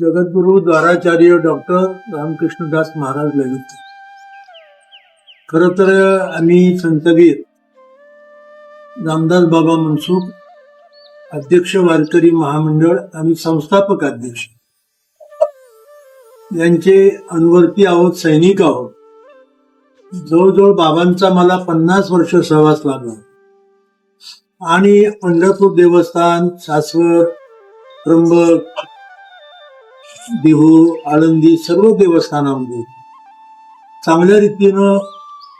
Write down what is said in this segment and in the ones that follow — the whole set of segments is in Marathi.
जगद्गुरु द्वाराचार्य डॉक्टर रामकृष्णदास महाराज ललित. खर तर आम्ही संतवीर रामदास बाबा मनसुख अध्यक्ष वारकरी महामंडळ आणि संस्थापक अध्यक्ष. यांचे अनुवर्ती आहोत सैनिक आहोत. जवळजवळ बाबांचा मला पन्नास वर्ष सहवास लागला. आणि पंढरपूर देवस्थान सासवड त्र्यंबक देहू आळंदी सर्व देवस्थानामध्ये चांगल्या रीतीनं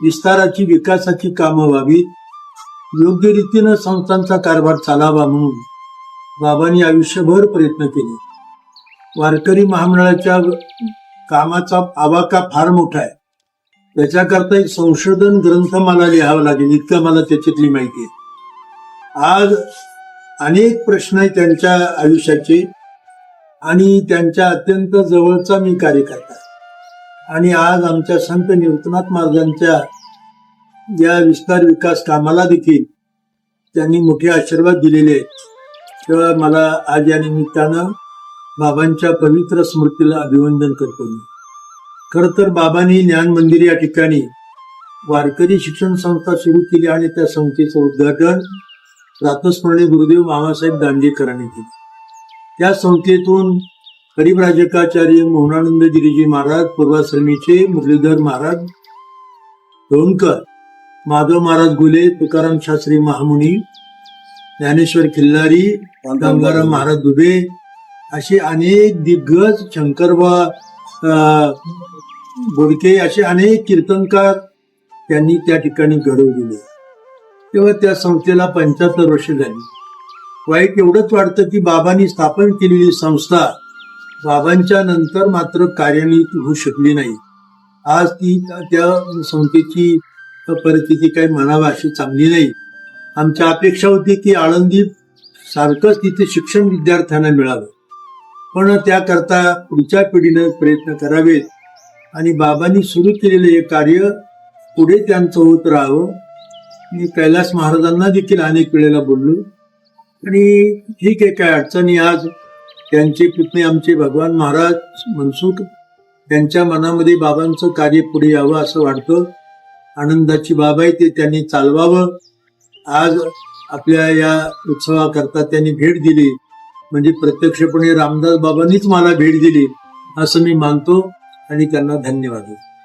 विस्ताराची विकासाची कामं व्हावीत योग्य रीतीनं संस्थांचा कारभार चालावा म्हणून बाबांनी आयुष्यभर प्रयत्न केले. वारकरी महामंडळाच्या कामाचा आवाका फार मोठा आहे. त्याच्याकरता एक संशोधन ग्रंथ मला लिहावा लागेल इतकं मला त्याच्यातली माहिती आहे. आज अनेक प्रश्न आहे त्यांच्या आयुष्याचे. आणि त्यांच्या अत्यंत जवळचा मी कार्यकर्ता. आणि आज आमच्या संत निवृत्तनाथ महाराजांच्या या विस्तार विकास कामाला देखील त्यांनी मोठे आशीर्वाद दिलेले आहेत. तेव्हा मला आज या निमित्तानं बाबांच्या पवित्र स्मृतीला अभिवंदन करतो मी. खर तर बाबांनी ज्ञान मंदिर या ठिकाणी वारकरी शिक्षण संस्था सुरू केली आणि त्या संस्थेचं उद्घाटन प्रातस्मरणी गुरुदेव मामासाहेब दांडेकरांनी केले. त्या संस्थेतून हरिभ्राजकाचार्य मोहनानंद गिरीजी महाराज पूर्वाश्रमीचे मुरलीधर महाराज दोनकर माधव महाराज गुले तुकाराम शास्त्री महामुनी ज्ञानेश्वर खिल्लारी गंगाराम महाराज दुबे असे अनेक दिग्गज शंकरबा बोडके असे अनेक कीर्तनकार त्यांनी त्या ठिकाणी घडवलेले तेव्हा त्या संस्थेला पंच्याहत्तर वर्ष झाली. वाईट एवढंच वाटतं की बाबांनी स्थापन केलेली संस्था बाबांच्या नंतर मात्र कार्यान्वित होऊ शकली नाही. आज ती त्या संस्थेची परिस्थिती काही म्हणावा अशी चांगली नाही. आमच्या अपेक्षा होती की आळंदी सारखंच तिथे शिक्षण विद्यार्थ्यांना मिळावं. पण त्याकरता पुढच्या पिढीनं प्रयत्न करावेत आणि बाबांनी सुरू केलेलं हे कार्य पुढे त्यांचं होत राहावं. मी कैलास महाराजांना देखील अनेक वेळेला बोललो. आणि ठीक आहे काय अडचणी आज? त्यांचे पुतणे आमचे भगवान महाराज मनसुख त्यांच्या मनामध्ये बाबांचं कार्य पुढे यावं असं वाटतं. आनंदाची बाब आहे ते त्यांनी चालवावं. आज आपल्या या उत्सवाकरता त्यांनी भेट दिली. म्हणजे प्रत्यक्षपणे रामदास बाबांनीच मला भेट दिली असं मी मानतो आणि त्यांना धन्यवाद देतो.